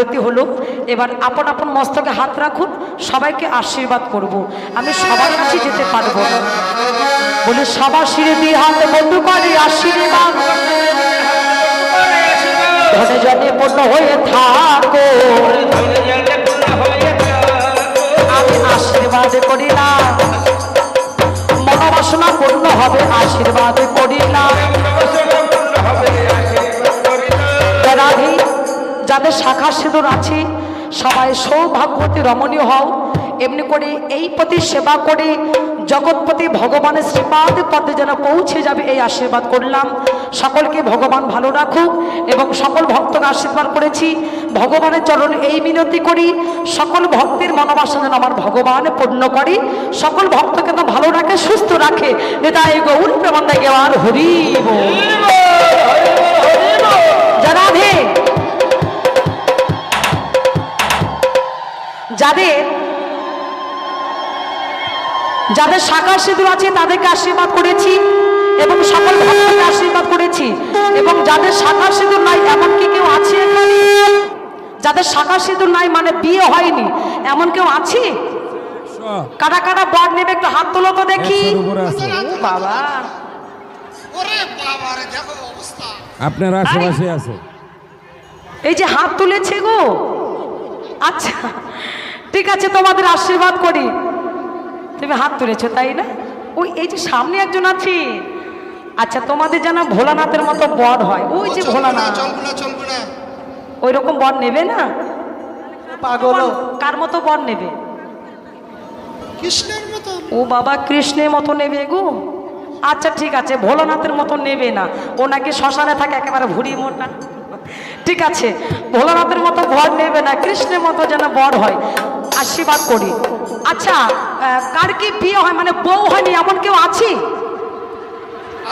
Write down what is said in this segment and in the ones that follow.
আরতি হলো এবার আপন আপন মস্তকে হাত রাখুন সবাইকে আশীর্বাদ করব। আমি সবার কাছে যেতে পারব না। বলে সবার শিরে দিয়ে হাতে বন্ধু করে আশীর্বাদ। ধনে জনে পূর্ণ হয়ে থাকো। আমি আশীর্বাদ করি না। মনোবাসনা পূর্ণ হবে আশীর্বাদ করি না। রাধি যাদের শাখা সিঁদুর আছে সবাই সৌভাগ্যবতী রমণীয় হও। এমনি করে এই প্রতি সেবা করে জগৎপতি ভগবানের শ্রীপাদ পদে যেন পৌঁছে যাবে এই আশীর্বাদ করলাম। সকলকে ভগবান ভালো রাখুক এবং সকল ভক্তকে আশীর্বাদ করেছি। ভগবানের চরণ এই মিনতি করি সকল ভক্তের মনোবাসনা যেন আমার ভগবান পূর্ণ করে। সকল ভক্তকে যেন ভালো রাখে সুস্থ রাখে। নেতা এই গৌর প্রেমান্দায় গেওয়ার হরি বল। যাদের যাদের শাখা সিঁদুর আছে তাদেরকে আশীর্বাদ করেছি এবং সকল ভক্তকে আশীর্বাদ করেছি। এবং যাদের শাখা সিঁদুর নাই এমন কি কেউ আছে এখানে? যাদের শাখা সিঁদুর নাই মানে বিয়ে হয়নি এমন কেউ আছে? কারা কারা বর নেবে একটু হাত তোলো তো দেখি। বাবা। ওরে বাবা রে দেখো অবস্থা। আপনার আশেপাশে আছে। এই যে হাত তুলেছে গো। আচ্ছা। ঠিক আছে তোমাদের আশীর্বাদ করি। তুমি হাত তুলেছো তাই না? ওই এই যে সামনে একজন আছে। আচ্ছা তোমাদের যেন ভোলানাথের মতো বর হয়। ওই যে ভোলানাথ। ওই রকম বর নেবে না? পাগল কার মতো বর নেবে? কৃষ্ণের মতো। ও বাবা কৃষ্ণের মতো নেবে গো। আচ্ছা ঠিক আছে ভোলানাথের মতো নেবে না। ও নাকি শ্মশানে থাকে একেবারে ভুড়ি মোটা। ঠিক আছে ভোলানাথের মতো বর নেবে না কৃষ্ণের মতো যেন বর হয়। আশীর্বাদ করি। আচ্ছা কার কি বিয়ে হয়? মানে বউ হয়নি এমন কেউ আছে?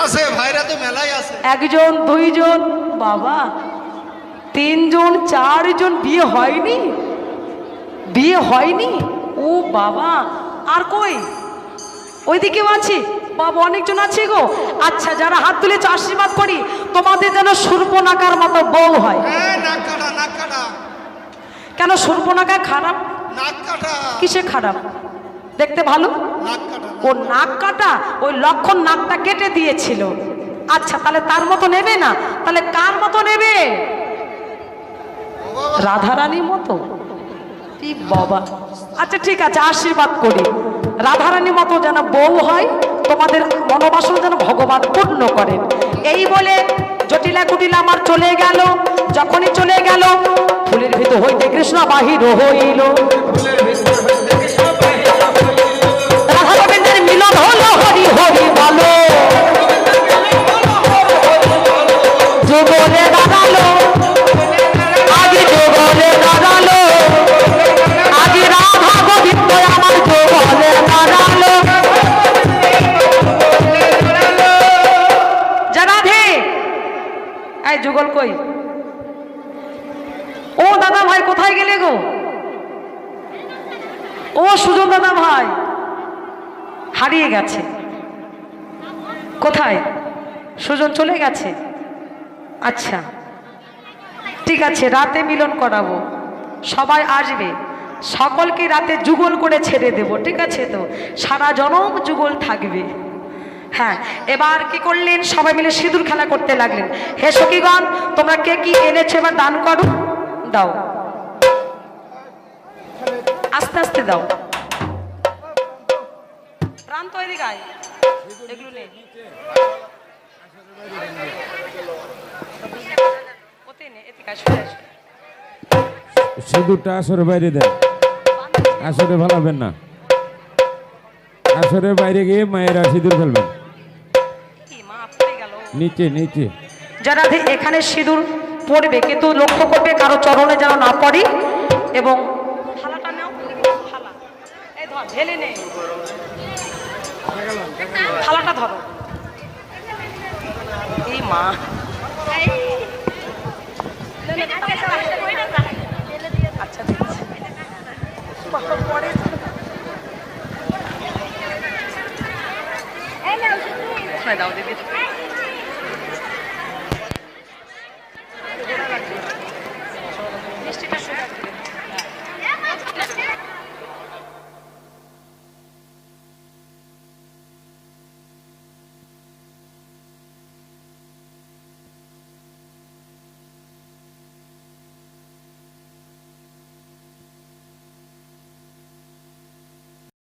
আছে ভাইরা তো মেলাই আছে। একজন দুইজন বাবা তিনজন চারজন বিয়ে হয়নি? বিয়ে হয়নি? ও বাবা আর কই? ওইদিকেও আছে? বাবা অনেকজন আছে গো। আচ্ছা যারা হাত তুলেছে আশীর্বাদ করি। তোমাদের যেন সূর্পনাকার মতো বউ হয়। হ্যাঁ কেন সূর্পনাকা খারাপ? কিসে খারাপ? দেখতে ভালো? ও নাক কাটা? ওই লক্ষণ নাকটা কেটে দিয়েছিল। আচ্ছা তাহলে তার মতো নেবে না? তাহলে কার মতো নেবে? রাধারানীর মতো? বাবা। আচ্ছা ঠিক আছে আশীর্বাদ করি। রাধারানীর মতো যেন বউ হয় তোমাদের মনোবাসনা যেন ভগবান পূর্ণ করেন। এই বলে জটিলা কুটিলা আমার চলে গেল। যখনই চলে গেল হইতে কৃষ্ণ বাহির হইল। কোথায় গেলে গো? ও সুজন দাদা ভাই, হারিয়ে গেছে। কোথায়? সুজন চলে গেছে? আচ্ছা ঠিক আছে, রাতে মিলন করাবো। সবাই আসবে। সকলকে রাতে যুগল করে ছেড়ে দেব, ঠিক আছে তো? সারা জনম যুগল থাকবে। হ্যাঁ এবার কি করলেন? সবাই মিলে সিঁদুর খেলা করতে লাগলেন। হে সখীগণ তোমরা কে কি এনেছো এবার দান করো? দাও। আস্তে আস্তে দাও। প্রাণ তৈরি গায়ে এগুলো নেই। সিঁদুরটা আসরে বাইরে দেন। আসরে ভালাবেন না। আসরের বাইরে গিয়ে মায়েরা সিঁদুর ফেলবেন। নিচে নিচে। যারা এখানে সিঁদুর পড়বে কিন্তু লক্ষ্য করবে কারও চরণে যেন না পড়ে এবং ঢেলে নে। থালাটা ধরো। এই মা। আচ্ছা পরে হ্যাঁ, দাও দিদি। মিষ্টিটা